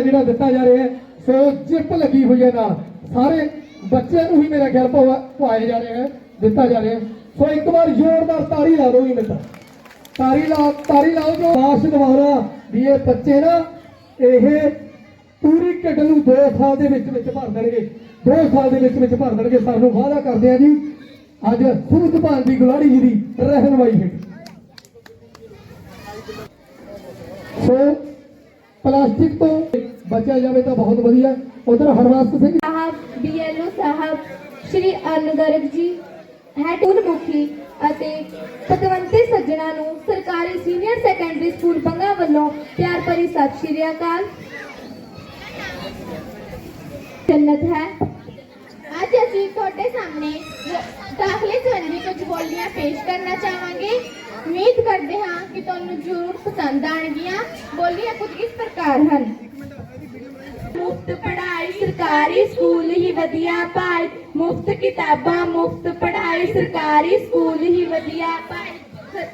ਜਿਹੜਾ ਦਿੱਤਾ ਜਾ ਰਿਹਾ ਹੈ, ਸੋ ਜਿਪ ਲੱਗੀ ਹੋਈ ਹੈ ਨਾਲ। ਸਾਰੇ ਬੱਚਿਆਂ ਨੂੰ ਹੀ ਮੇਰਾ ਖਿਆਲ ਪਵਾਏ ਜਾ ਰਹੇ ਹੈ, ਦਿੱਤਾ ਜਾ ਰਿਹਾ ਸੋ ਇੱਕ ਵਾਰ ਜ਼ੋਰਦਾਰ ਤਾੜੀ ਲਾ ਦਿਓ ਜੀ ਮਿੱਤਰ। ਤਾੜੀ ਲਾ ਤਾੜੀ ਲਾਓ ਜੋ ਆਸ ਦੁਆਰਾ ਵੀ ਇਹ ਬੱਚੇ ਨਾ ਇਹ ਪੂਰੀ ਢਿੱਡ ਨੂੰ 2 ਸਾਲ ਦੇ ਵਿੱਚ ਵਿੱਚ ਭਰ ਦੇਣਗੇ। 2 ਸਾਲ ਦੇ ਵਿੱਚ ਵਿੱਚ ਭਰ ਦੇਣਗੇ। ਸਾਨੂੰ ਵਾਅਦਾ ਕਰਦੇ ਆ ਜੀ, ਅੱਜ ਸੂਰਜ ਭਾਨ ਦੀ ਗੁਲਾੜੀ ਜੀ ਦੀ ਰਹਿਨਵਾਈ ਹੈ ਸੋ ਪਲਾਸਟਿਕ ਤੋਂ ਬਚਿਆ ਜਾਵੇ ਤਾਂ ਬਹੁਤ ਵਧੀਆ। ਉਧਰ ਹਰਵਾਸਤ ਸਿੰਘ ਸਾਹਿਬ ਬੀਐਲਓ ਸਾਹਿਬ, ਸ਼੍ਰੀ ਅਰਨ ਜੀ ਹੈਡ ਮੁਖੀ ਅਤੇ ਪਤਵੰਤੇ ਸੱਜਣਾ ਨੂੰ ਸਰਕਾਰੀ ਸੀਨੀਅਰ ਸੈਕੰਡਰੀ ਸਕੂਲ ਬੰਗਾ ਵੱਲੋਂ ਪਿਆਰ ਭਰੀ ਸਤਿ ਸ਼੍ਰੀ ਅਕਾਲ। ਜੰਨਤ ਹੈ। ਅੱਜ ਅਸੀਂ ਤੁਹਾਡੇ ਸਾਹਮਣੇ ਦਾਖਲੇ ਸੰਬੰਧੀ ਕੁਝ ਬੋਲੀਆਂ ਪੇਸ਼ ਕਰਨਾ ਚਾਹਾਂਗੇ। ਉਮੀਦ ਕਰਦੇ ਹਾਂ ਕਿ ਤੁਹਾਨੂੰ ਜ਼ਰੂਰ ਪਸੰਦ ਆਣਗੀਆਂ। ਬੋਲੀਆਂ ਕੁਝ ਇਸ ਪ੍ਰਕਾਰ ਹਨ। ਮੁਫਤ ਪੜ੍ਹਾਈ ਸਰਕਾਰੀ ਸਕੂਲ ਹੀ ਵਧੀਆ ਭਾਈ। ਮੁਫਤ ਕਿਤਾਬਾਂ, ਮੁਫਤ ਪੜ੍ਹਾਈ ਸਰਕਾਰੀ ਸਕੂਲ ਹੀ ਵਧੀਆ ਭਾਈ।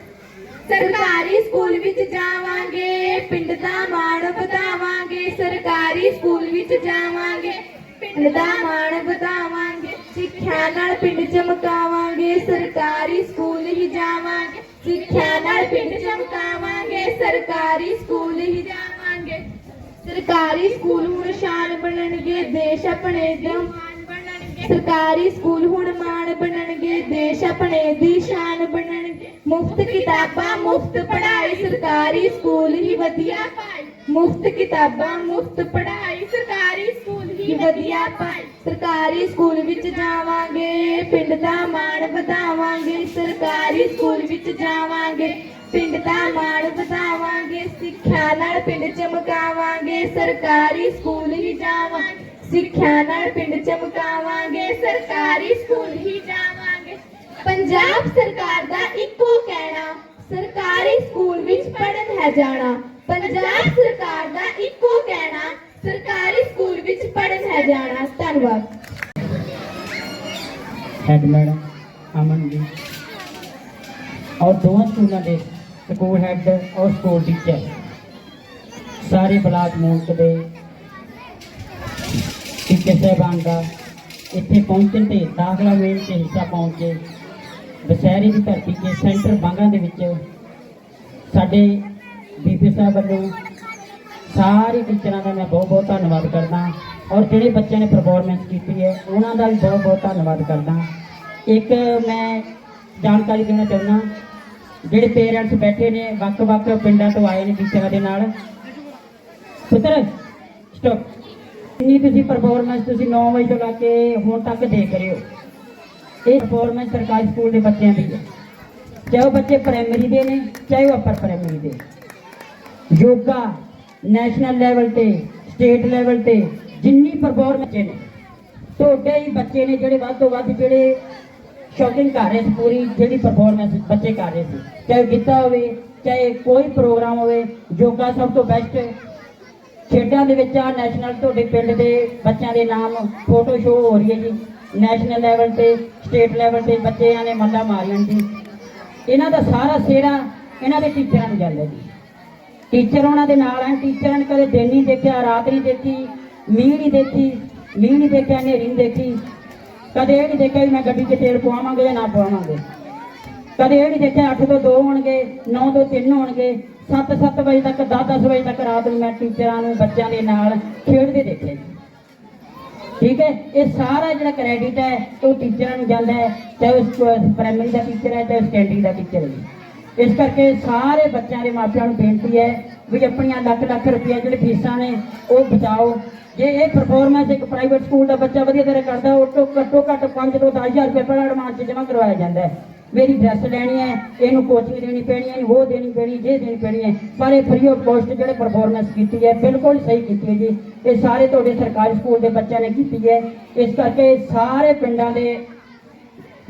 ਸਰਕਾਰੀ ਸਕੂਲ ਵਿੱਚ ਜਾਵਾਂਗੇ, ਪਿੰਡ ਦਾ ਮਾਣ ਵਧਾਵਾਂਗੇ। ਸਰਕਾਰੀ ਸਕੂਲ ਵਿੱਚ ਜਾਵਾਂਗੇ, ਪਿੰਡ ਦਾ ਮਾਣ ਵਧਾਵਾਂਗੇ। ਸਿੱਖਿਆ ਨਾਲ ਪਿੰਡ ਚਮਕਾਵਾਂਗੇ, ਸਰਕਾਰੀ ਸਕੂਲ ਹੀ ਜਾਵਾਂਗੇ। ਸਿੱਖਿਆ ਨਾਲ ਪਿੰਡ ਚਮਕਾਵਾਂਗੇ ਸਰਕਾਰੀ ਸਕੂਲ ਹੀ ਜਾਵਾਂਗੇ ਸਰਕਾਰੀ ਸਕੂਲ ਹੁਣ ਸ਼ਾਨ ਬਣਨਗੇ ਦੇਸ਼ ਆਪਣੇ ਦੇ ਮਾਣ ਬਣਨਗੇ ਸਰਕਾਰੀ ਸਕੂਲ ਹੁਣ ਮਾਣ ਬਣਨਗੇ ਦੇਸ਼ ਆਪਣੇ ਦੀ ਸ਼ਾਨ ਬਣਨਗੇ ਮੁਫਤ ਕਿਤਾਬਾਂ ਮੁਫਤ ਪੜ੍ਹਾਈ ਸਰਕਾਰੀ ਸਕੂਲ ਹੀ ਵਧੀਆ ਭਾਈ ਮੁਫਤ ਕਿਤਾਬਾਂ ਮੁਫਤ ਪੜ੍ਹਾਈ ਸਰਕਾਰੀ ਸਕੂਲ ਵਧੀਆ ਭਾਈ ਸਰਕਾਰੀ ਸਕੂਲ ਵਿੱਚ ਜਾਵਾਂਗੇ, ਪਿੰਡ ਦਾ ਮਾਣ ਵਧਾਵਾਂਗੇ, ਸਰਕਾਰੀ ਸਕੂਲ ਵਿੱਚ ਜਾਵਾਂਗੇ, ਪਿੰਡ ਦਾ ਮਾਣ ਵਧਾਵਾਂਗੇ, ਸਿੱਖਿਆ ਨਾਲ ਪਿੰਡ ਚਮਕਾਵਾਂਗੇ, ਸਰਕਾਰੀ ਸਕੂਲ ਹੀ ਜਾਵਾਂਗੇ, ਸਿੱਖਿਆ ਨਾਲ ਪਿੰਡ ਚਮਕਾਵਾਂਗੇ, ਸਰਕਾਰੀ ਸਕੂਲ ਹੀ ਜਾਵਾਂਗੇ। ਪੰਜਾਬ ਸਰਕਾਰ ਦਾ ਇੱਕੋ ਕਹਿਣਾ, ਸਰਕਾਰੀ ਸਕੂਲ ਵਿੱਚ ਪੜ੍ਹਨ ਹੈ ਜਾਣਾ। ਪੰਜਾਬ ਸਰਕਾਰ ਦਾ ਇੱਕੋ ਕਹਿਣਾ ਸਰਕਾਰੀ ਸਕੂਲ ਵਿੱਚ ਪੜ੍ਹਨ ਹੈ ਜਾਣਾ ਧੰਨਵਾਦ ਹੈਡ ਮੈਡਮ, ਅਮਨ ਜੀ। ਔਰ ਦੋਵਾਂ ਸਕੂਲਾਂ ਦੇ ਸਕੂਲ ਹੈਡ ਔਰ ਸਕੂਲ ਟੀਚਰ। ਸਾਰੇ ਬਲਾਕ ਮੂਲਕ ਦੇ ਟੀਚਰ ਸਾਹਿਬਾਨ ਦਾ ਇੱਥੇ ਪਹੁੰਚਣ ਤੇ ਦਾਖਲਾ ਮੇਲ ਤੇ ਹਿੱਸਾ ਪਾਉਣ ਕੇ ਦਸ਼ਹਿਰੇ ਦੀ ਧਰਤੀ ਤੇ ਸੈਂਟਰ ਬਾਂਗਾ ਦੇ ਵਿੱਚ ਸਾਡੇ ਬੀਪੀ ਸਾਹਿਬ ਵੱਲੋਂ ਸਾਰੇ ਟੀਚਰਾਂ ਦਾ ਮੈਂ ਬਹੁਤ ਬਹੁਤ ਧੰਨਵਾਦ ਕਰਦਾ। ਔਰ ਜਿਹੜੇ ਬੱਚਿਆਂ ਨੇ ਪਰਫਾਰਮੈਂਸ ਕੀਤੀ ਹੈ, ਉਹਨਾਂ ਦਾ ਵੀ ਬਹੁਤ ਬਹੁਤ ਧੰਨਵਾਦ ਕਰਦਾ। ਇੱਕ ਮੈਂ ਜਾਣਕਾਰੀ ਦੇਣਾ ਚਾਹੁੰਦਾ, ਜਿਹੜੇ ਪੇਰੈਂਟਸ ਬੈਠੇ ਨੇ, ਵੱਖ-ਵੱਖ ਪਿੰਡਾਂ ਤੋਂ ਆਏ ਨੇ ਟੀਚਰਾਂ ਦੇ ਨਾਲ। ਪੁੱਤਰ ਸਟਾਪ ਇੰਨੀ ਤੁਸੀਂ ਪਰਫਾਰਮੈਂਸ ਤੁਸੀਂ 9 ਵਜੇ ਤੋਂ ਲੈ ਕੇ ਹੁਣ ਤੱਕ ਦੇਖ ਰਹੇ ਹੋ, ਇਹ ਪਰਫਾਰਮੈਂਸ ਸਰਕਾਰੀ ਸਕੂਲ ਦੇ ਬੱਚਿਆਂ ਦੀ ਹੈ। ਚਾਹੇ ਉਹ ਬੱਚੇ ਪ੍ਰਾਇਮਰੀ ਦੇ ਨੇ, ਚਾਹੇ ਉਹ ਅਪਰ ਪ੍ਰਾਇਮਰੀ ਦੇ। ਯੋਗਾ ਨੈਸ਼ਨਲ ਲੈਵਲ ਤੇ ਸਟੇਟ ਲੈਵਲ ਤੇ ਜਿੰਨੀ ਪਰਫਾਰਮੈਂਸ ਨੇ, ਤੁਹਾਡੇ ਹੀ ਬੱਚੇ ਨੇ ਜਿਹੜੇ ਵੱਧ ਤੋਂ ਵੱਧ ਜਿਹੜੇ ਸ਼ੌਕਿੰਗ ਕਰ ਰਹੇ ਸੀ, ਪੂਰੀ ਜਿਹੜੀ ਪਰਫਾਰਮੈਂਸ ਬੱਚੇ ਕਰ ਰਹੇ ਸੀ। ਚਾਹੇ ਗਿੱਧਾ ਹੋਵੇ, ਚਾਹੇ ਕੋਈ ਪ੍ਰੋਗਰਾਮ ਹੋਵੇ ਯੋਗਾ ਸਭ ਤੋਂ ਬੈਸਟ ਖੇਡਾਂ ਦੇ ਵਿੱਚ ਆ ਨੈਸ਼ਨਲ ਤੁਹਾਡੇ ਪਿੰਡ ਦੇ ਬੱਚਿਆਂ ਦੇ ਨਾਮ ਫੋਟੋ ਸ਼ੋ ਹੋ ਰਹੀ ਹੈ ਜੀ। ਨੈਸ਼ਨਲ ਲੈਵਲ ਤੇ ਸਟੇਟ ਲੈਵਲ ਤੇ ਬੱਚਿਆਂ ਨੇ ਮੱਲਾ ਮਾਰੀਆਂ ਜੀ। ਇਹਨਾਂ ਦਾ ਸਾਰਾ ਸਿਹਰਾ ਇਹਨਾਂ ਦੇ ਟੀਚਰਾਂ ਨੂੰ ਜਾਂਦਾ ਜੀ। ਟੀਚਰ ਉਹਨਾਂ ਦੇ ਨਾਲ ਹਨ ਟੀਚਰਾਂ ਨੇ ਕਦੇ ਦਿਨ ਨਹੀਂ ਦੇਖਿਆ, ਰਾਤ ਨਹੀਂ ਦੇਖੀ। ਮੀਂਹ ਨਹੀਂ ਦੇਖੀ, ਮੀਂਹ ਨਹੀਂ ਦੇਖਿਆ, ਹਨੇਰੀ ਨਹੀਂ ਦੇਖੀ। ਕਦੇ ਇਹ ਨਹੀਂ ਦੇਖਿਆ ਵੀ ਮੈਂ ਗੱਡੀ 'ਚ ਤੇਲ ਪਵਾਵਾਂਗੇ ਜਾਂ ਨਾ ਪਵਾਵਾਂਗੇ। ਕਦੇ ਇਹ ਨਹੀਂ ਦੇਖਿਆ 8 ਤੋਂ 2 ਹੋਣਗੇ 9 ਤੋਂ 3 ਹੋਣਗੇ। 7-7 ਵਜੇ ਤੱਕ 10-10 ਵਜੇ ਤੱਕ ਰਾਤ ਨੂੰ ਮੈਂ ਟੀਚਰਾਂ ਨੂੰ, ਬੱਚਿਆਂ ਦੇ ਨਾਲ ਖੇਡਦੇ ਦੇਖੇ। ਜੀ ਠੀਕ ਹੈ? ਇਹ ਸਾਰਾ ਜਿਹੜਾ ਕ੍ਰੈਡਿਟ ਹੈ, ਉਹ ਟੀਚਰਾਂ ਨੂੰ ਜਾਂਦਾ ਹੈ, ਚਾਹੇ ਉਹ ਪ੍ਰਾਇਮਰੀ ਦਾ ਟੀਚਰ ਹੈ, ਚਾਹੇ ਸੈਕੰਡਰੀ ਦਾ ਟੀਚਰ ਹੈ। ਇਸ ਕਰਕੇ ਸਾਰੇ ਬੱਚਿਆਂ ਦੇ ਮਾਪਿਆਂ ਨੂੰ ਬੇਨਤੀ ਹੈ ਵੀ ਆਪਣੀਆਂ ਲੱਖ ਲੱਖ ਰੁਪਈਆ ਜਿਹੜੇ ਫੀਸਾਂ ਨੇ, ਉਹ ਬਚਾਓ। ਜੇ ਇਹ ਪਰਫਾਰਮੈਂਸ ਇੱਕ ਪ੍ਰਾਈਵੇਟ ਸਕੂਲ ਦਾ ਬੱਚਾ ਵਧੀਆ ਤਰ੍ਹਾਂ ਕਰਦਾ, ਉਹ ਤੋਂ ਘੱਟੋ ਘੱਟ 5 ਤੋਂ 10000 ਰੁਪਏ ਪਰ ਐਡਵਾਂਸ ਜਮ੍ਹਾਂ ਕਰਵਾਇਆ ਜਾਂਦਾ ਹੈ। ਮੇਰੀ ਡਰੈਸ ਲੈਣੀ ਹੈ, ਇਹਨੂੰ ਕੋਚਿੰਗ ਦੇਣੀ ਪੈਣੀ ਹੈ ਇਹਨੂੰ ਉਹ ਦੇਣੀ ਪੈਣੀ, ਜੇ ਦੇਣੀ ਪੈਣੀ ਹੈ, ਪਰ ਇਹ ਫ੍ਰੀ ਆਫ ਕੋਸਟ ਜਿਹੜੇ ਪਰਫਾਰਮੈਂਸ ਕੀਤੀ ਹੈ, ਬਿਲਕੁਲ ਸਹੀ ਕੀਤੀ ਹੈ ਜੀ। ਇਹ ਸਾਰੇ ਤੁਹਾਡੇ ਸਰਕਾਰੀ ਸਕੂਲ ਦੇ ਬੱਚਿਆਂ ਨੇ ਕੀਤੀ ਹੈ। ਇਸ ਕਰਕੇ ਸਾਰੇ ਪਿੰਡਾਂ ਦੇ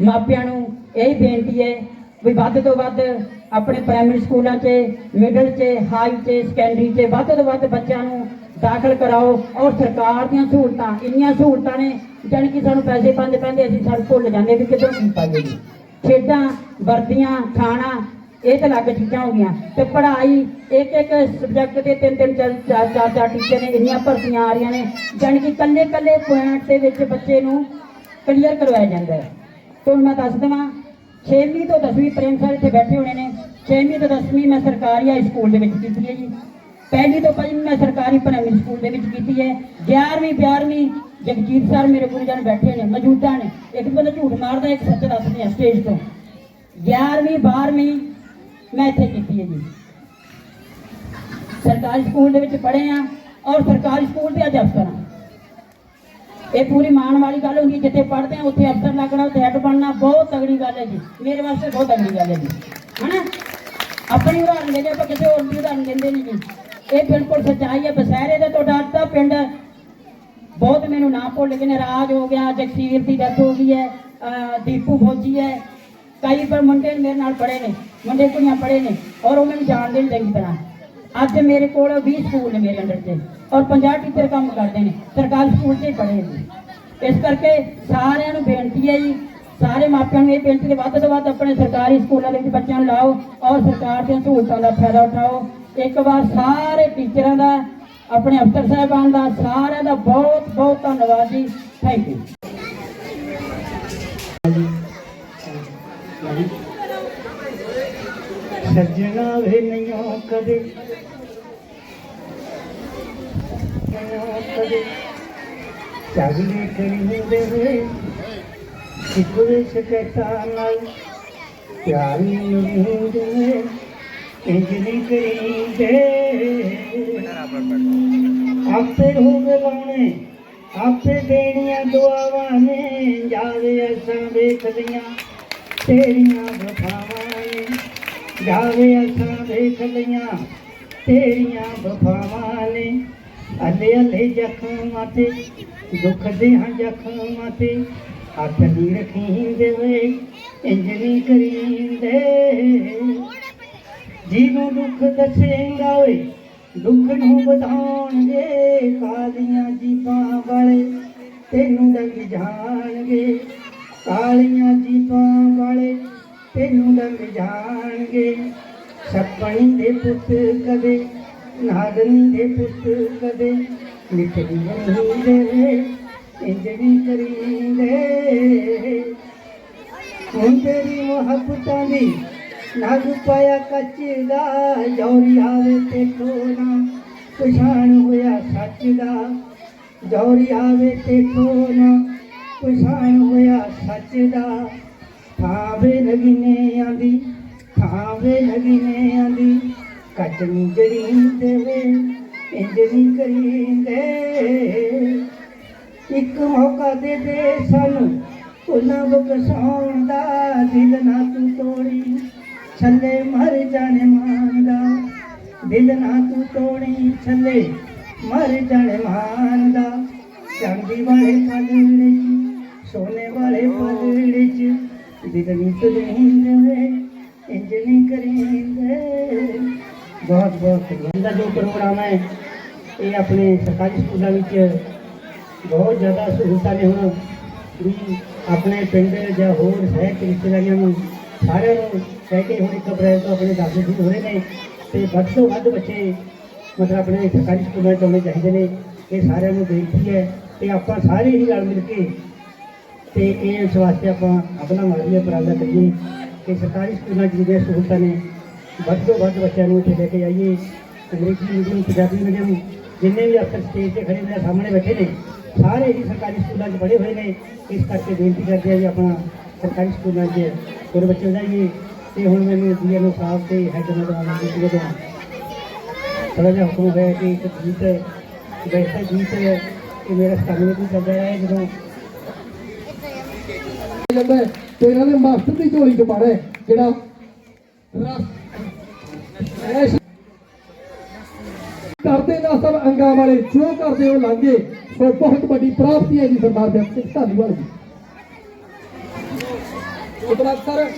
ਮਾਪਿਆਂ ਨੂੰ ਇਹ ਬੇਨਤੀ ਹੈ ਵੀ ਵੱਧ ਤੋਂ ਵੱਧ ਆਪਣੇ ਪ੍ਰਾਇਮਰੀ ਸਕੂਲਾਂ 'ਚ ਮਿਡਲ 'ਚ ਹਾਈ 'ਚ ਸੈਕੰਡਰੀ 'ਚ, ਵੱਧ ਤੋਂ ਵੱਧ ਬੱਚਿਆਂ ਨੂੰ ਦਾਖਲ ਕਰਾਓ। ਔਰ ਸਰਕਾਰ ਦੀਆਂ ਸਹੂਲਤਾਂ, ਇੰਨੀਆਂ ਸਹੂਲਤਾਂ ਨੇ, ਜਾਣੀ ਕਿ ਸਾਨੂੰ ਪੈਸੇ ਪਾਉਂਦੇ ਪੈਂਦੇ, ਅਸੀਂ ਸਭ ਭੁੱਲ ਜਾਂਦੇ ਵੀ ਕਿੱਧਰੋਂ ਕੀ ਪਾਈਏ ਖੇਡਾਂ, ਵਰਦੀਆਂ, ਖਾਣਾ, ਇਹ ਤਾਂ ਅਲੱਗ ਚੀਜ਼ਾਂ ਹੋ ਗਈਆਂ। ਤੇ ਪੜ੍ਹਾਈ, ਇੱਕ ਇੱਕ ਸਬਜੈਕਟ ਦੇ ਤਿੰਨ ਤਿੰਨ, ਚਾਰ ਚਾਰ ਚਾਰ ਚਾਰ ਟੀਚਰ ਨੇ, ਇੰਨੀਆਂ ਭਰਤੀਆਂ ਆ ਰਹੀਆਂ ਨੇ। ਜਾਣੀ ਕਿ ਕੱਲੇ ਕੱਲੇ ਪੁਆਇੰਟ ਦੇ ਵਿੱਚ ਬੱਚੇ ਨੂੰ ਕਲੀਅਰ ਕਰਵਾਇਆ ਜਾਂਦਾ ਹੈ। ਤੇ ਮੈਂ ਦੱਸ ਦੇਵਾਂ 6ਵੀਂ ਤੋਂ 10ਵੀਂ ਪ੍ਰੇਮ ਸਰ ਇੱਥੇ ਬੈਠੇ ਹੋਣੇ ਨੇ। 6ਵੀਂ ਤੋਂ 10ਵੀਂ ਮੈਂ ਸਰਕਾਰੀ ਹਾਈ ਸਕੂਲ ਦੇ ਵਿੱਚ ਕੀਤੀ ਹੈ ਜੀ। ਪਹਿਲੀ ਤੋਂ ਪੰਜਵੀਂ ਮੈਂ ਸਰਕਾਰੀ ਪ੍ਰਾਇਮਰੀ ਸਕੂਲ ਦੇ ਵਿੱਚ ਕੀਤੀ ਹੈ। 11ਵੀਂ 12ਵੀਂ ਜਗਜੀਤ ਸਰ ਮੇਰੇ ਗੁਰੂ ਜਨ ਬੈਠੇ ਨੇ, ਮੌਜੂਦਾ ਨੇ। ਇੱਕ ਬੰਦਾ ਝੂਠ ਮਾਰਦਾ, ਇੱਕ ਸੱਚ ਦੱਸਦੀ ਹੈ ਸਟੇਜ ਤੋਂ। 11ਵੀਂ 12ਵੀਂ ਮੈਂ ਇੱਥੇ ਕੀਤੀ ਹੈ ਜੀ। ਸਰਕਾਰੀ ਸਕੂਲ ਦੇ ਵਿੱਚ ਪੜ੍ਹੇ ਆ ਔਰ ਸਰਕਾਰੀ ਸਕੂਲ ਦੇ ਅੱਜ ਅਫਸਰ ਹਾਂ ਇਹ ਪੂਰੀ ਮਾਣ ਵਾਲੀ ਗੱਲ ਹੁੰਦੀ ਜਿੱਥੇ ਪੜ੍ਹਦੇ ਆ, ਉੱਥੇ ਅਫਸਰ ਲੱਗਣਾ, ਉੱਥੇ ਹੈੱਡ ਬਣਨਾ, ਬਹੁਤ ਤਗੜੀ ਗੱਲ ਹੈ ਜੀ। ਮੇਰੇ ਵਾਸਤੇ ਬਹੁਤ ਤਗੜੀ ਗੱਲ ਹੈ ਜੀ। ਹਨਾ? ਆਪਣੀ ਉਦਾਹਰਨ ਦੇ ਕੇ ਆਪਾਂ ਕਿਸੇ ਹੋਰ ਦੀ ਉਦਾਹਰਨ ਦਿੰਦੇ ਨਹੀਂ ਜੀ। ਇਹ ਬਿਲਕੁਲ ਸੱਚਾਈ ਹੈ, ਬਸਹਿਰੇ ਦੇ ਤੋਂ ਡਰਦਾ ਪਿੰਡ ਬਹੁਤ ਮੈਨੂੰ ਨਾਮ ਭੁੱਲ ਗਏ ਨੇ, ਰਾਜ ਹੋ ਗਿਆ, ਜਗਸੀਰ ਦੀ ਡੈਥ ਹੋ ਗਈ ਹੈ ਦੀਪੂ ਫੌਜੀ ਹੈ। ਕਈ ਪਰ ਮੁੰਡੇ ਮੇਰੇ ਨਾਲ ਪੜ੍ਹੇ ਨੇ, ਮੁੰਡੇ ਕੁੜੀਆਂ ਪੜ੍ਹੇ ਨੇ, ਔਰ ਉਹ ਮੈਨੂੰ ਜਾਣਦੇ ਨਹੀਂ ਚੰਗੀ ਤਰ੍ਹਾਂ। ਅੱਜ ਮੇਰੇ ਕੋਲ 20 ਸਕੂਲ ਨੇ ਮੇਰੇ ਅੰਡਰ 'ਚ ਔਰ 50 ਟੀਚਰ ਕੰਮ ਕਰਦੇ ਨੇ, ਸਰਕਾਰੀ ਸਕੂਲ 'ਚ ਹੀ ਪੜ੍ਹੇ ਨੇ। ਇਸ ਕਰਕੇ ਸਾਰਿਆਂ ਨੂੰ ਬੇਨਤੀ ਹੈ ਜੀ, ਸਾਰੇ ਮਾਪਿਆਂ ਨੂੰ ਇਹ ਬੇਨਤੀ ਹੈ, ਵੱਧ ਤੋਂ ਵੱਧ ਆਪਣੇ ਸਰਕਾਰੀ ਸਕੂਲਾਂ ਦੇ ਵਿੱਚ ਬੱਚਿਆਂ ਨੂੰ ਲਾਓ ਔਰ ਸਰਕਾਰ ਦੀਆਂ ਸਹੂਲਤਾਂ ਦਾ ਫਾਇਦਾ ਉਠਾਓ। ਇੱਕ ਵਾਰ ਸਾਰੇ ਟੀਚਰਾਂ ਦਾ, ਆਪਣੇ ਅਫਸਰ ਸਾਹਿਬਾਨ ਦਾ, ਸਾਰਿਆਂ ਦਾ ਬਹੁਤ ਬਹੁਤ ਧੰਨਵਾਦ ਜੀ। ਥੈਂਕ ਯੂ ਸੱਜਣਾ ਵੇ ਨਈਓ ਕਦੇ ਕਦੇ ਚਾਗਲੇ ਕਰੀ ਹੁੰਦੇ ਵੇ ਕਿਕੁਲੇ ਸ਼ਕੈਤਾ ਨਾਲ ਪਿਆਰੀ ਨੂੰ ਦੇ ਇੰਜਨੀ ਕਰੀ ਦੇ ਆਪੇ ਹੋਵੇ ਲਾਉਣੇ ਆਪੇ ਦੇਣੀਆਂ ਦੁਆਵਾਂ ਨੇ ਜਾਵੇ ਅਸਾਂ ਵੇਖਦੀਆਂ ਤੇਰੀਆਂ ਵਫਾਵਾਂ ਨੇ, ਜਾਵੇ ਅਸਾਂ ਵੇਖ ਲਈਆਂ। ਤੇਰੀਆਂ ਵਫਾਵਾਂ ਨੇ ਅੱਲੇ ਅੱਲੇ ਜ਼ਖਮਾਂ ਤੇ ਦੁੱਖ ਦੇ ਹਾਂ ਜ਼ਖਮਾਂ ਤੇ ਹੱਥ ਨਹੀਂ ਰੱਖੀ ਦੇਵੇ ਇੰਜ ਨਹੀਂ ਕਰੀਂਦੇ। ਜਿਹਨੂੰ ਦੁੱਖ ਦੱਸੇਂਗਾ ਓਏ, ਦੁੱਖ ਨੂੰ ਵਧਾਉਣਗੇ ਕਾਲੀਆਂ ਜੀਪਾਂ ਵਾਲੇ, ਤੈਨੂੰ ਲੱਗ ਜਾਣਗੇ। ਕਾਲੀਆਂ ਜੀਪਾਂ ਵਾਲੇ, ਤੈਨੂੰ ਲੱਗ ਜਾਣਗੇ। ਸੱਪਣੀ ਦੇ ਪੁੱਤ ਕਦੇ ਨਾਗਨੀ ਦੇ ਪੁੱਤ ਕਦੇ ਨਿਕਲੀ ਨਹੀਂ ਦੇ ਇੰਜਣੀ ਕਰੀਂਦੇ। ਹੁਣ ਤੇਰੀ ਮੁਹੱਬਤਾਂ ਦੀ ਨਗ ਪਾਇਆ ਕੱਚ ਦਾ ਜੌਰੀ ਆਵੇ ਤੇ ਨਾ ਪਛਾਣ ਹੋਇਆ ਸੱਚ ਦਾ। ਜੌਰੀ ਆਵੇ ਤੇ ਨਾ ਪਛਾਣ ਹੋਇਆ ਸੱਚ ਦਾ। ਥਾਵੇ ਲਗੀਨੇ ਆਂਦੀ ਥਾਵੇ ਲਗੀਨੇ ਆਂਦੀ ਕੱਚ ਨੂੰ ਜੜੀ ਦੇਵੇ ਇੰਜ ਨਹੀਂ ਕਰੀਂਦੇ। ਇੱਕ ਮੌਕਾ ਦੇ ਦੇ ਸਾਨੂੰ ਭੁੱਲਾਂ ਬਕਸਾਉਣ ਦਾ ਦਿਲ ਨਾ ਤੂੰ ਤੋੜੀ। ਛੱਲੇ ਮਰ ਜਾਣੇ ਮਾਨ ਦਾ ਦਿਲ ਨਾ ਤੂੰ ਤੋੜੀ। ਛੱਲੇ ਮਰ ਜਾਣੇ ਮਾਨ ਚਾਂਦੀ ਵਾਲੇ ਪਲੜੇ ਸੋਨੇ ਵਾਲੇ ਪਲੜੇ ਚ ਦਿਲ ਨਹੀਂ ਤੁਰੀਂਦੇ ਬਹੁਤ ਬਹੁਤ ਧੰਨਵਾਦ। ਦਾ ਜੋ ਪ੍ਰੋਗਰਾਮ ਹੈ, ਇਹ ਆਪਣੇ ਸਰਕਾਰੀ ਸਕੂਲਾਂ ਵਿੱਚ ਬਹੁਤ ਜ਼ਿਆਦਾ ਸਹੂਲਤਾਂ ਨੇ ਹੁਣ। ਵੀ ਆਪਣੇ ਪਿੰਡ ਜਾਂ ਹੋਰ ਸ਼ਹਿਰ ਦੇ ਰਿਸ਼ਤੇਦਾਰੀਆਂ ਨੂੰ ਸਾਰਿਆਂ ਨੂੰ ਕਹਿ ਕੇ ਹੁਣ ਇੱਕ ਅਪ੍ਰੈਲ ਤੋਂ ਆਪਣੇ ਦਾਖਲੇ ਸ਼ੁਰੂ ਹੋ ਰਹੇ ਨੇ ਤੇ ਵੱਧ ਤੋਂ ਵੱਧ ਬੱਚੇ ਮਤਲਬ ਆਪਣੇ ਸਰਕਾਰੀ ਸਕੂਲਾਂ 'ਚ ਆਉਣੇ ਚਾਹੀਦੇ ਨੇ। ਇਹ ਸਾਰਿਆਂ ਨੂੰ ਬੇਨਤੀ ਹੈ ਤੇ ਆਪਾਂ ਸਾਰੇ ਹੀ ਰਲ ਮਿਲ ਕੇ ਤੇ ਇਹ ਇਸ ਵਾਸਤੇ ਆਪਾਂ ਆਪਣਾ ਮਾਰੀਏ ਉਪਰਾਲਾ ਕਰੀਏ ਕਿ ਸਰਕਾਰੀ ਸਕੂਲਾਂ 'ਚ ਜਿਹੜੀਆਂ ਸਹੂਲਤਾਂ ਨੇ ਵੱਧ ਤੋਂ ਵੱਧ ਬੱਚਿਆਂ ਨੂੰ ਇੱਥੇ ਲੈ ਕੇ ਆਈਏ ਅੰਗਰੇਜ਼ੀ ਮੀਡੀਅਮ ਪੰਜਾਬੀ ਮੀਡੀਅਮ ਜਿੰਨੇ ਵੀ ਅਫਸਰ ਸਟੇਜ ਤੇ ਖੜੇ ਮੇਰੇ ਸਾਹਮਣੇ ਬੈਠੇ ਨੇ ਸਾਰੇ ਹੀ ਸਰਕਾਰੀ ਸਕੂਲਾਂ 'ਚ ਪੜ੍ਹੇ ਹੋਏ ਨੇ। ਇਸ ਕਰਕੇ ਬੇਨਤੀ ਕਰਦੇ ਆ ਵੀ ਆਪਣਾ ਸਰਕਾਰੀ ਸਕੂਲਾਂ 'ਚ ਕੋਈ ਬੱਚੇ ਜਾਈਏ। ਤੇ ਹੁਣ ਮੈਨੂੰ ਡੀਐਨਓ ਸਾਹਿਬ ਤੇ ਹੈੱਡ ਮੈਡਮ ਦੀ ਜਿਹੜੇ ਥੋੜਾ ਜਿਹਾ ਹੁਕਮ ਹੋਇਆ ਕਿ ਇੱਕ ਗੀਤ ਵੈਸਾ ਗੀਤ ਕਿ ਮੇਰਾ ਸਟਾਮਿਨਾ ਵੀ ਚੱਲ ਰਿਹਾ ਜਦੋਂ ਜਾਂਦਾ ਤੇ ਇਹਨਾਂ ਨੇ ਮਾਸਟਰ ਦੀ ਝੋਲੀ ਚ ਪਾਣਾ ਹੈ, ਜਿਹੜਾ ਰਸ ਕਰਦੇ ਨਾ ਸਭ ਅੰਗਾਂ ਵਾਲੇ, ਜੋ ਕਰਦੇ ਉਹ ਲਾਂਗੇ ਸੋ ਬਹੁਤ ਵੱਡੀ ਪ੍ਰਾਪਤੀ ਹੈ ਜੀ ਸਰਦਾਰ ਬੇਅੰਤ ਸਿੰਘ ਧਾਲੀਵਾਲ ਜੀ। ਉਤਰਾ ਸਰ।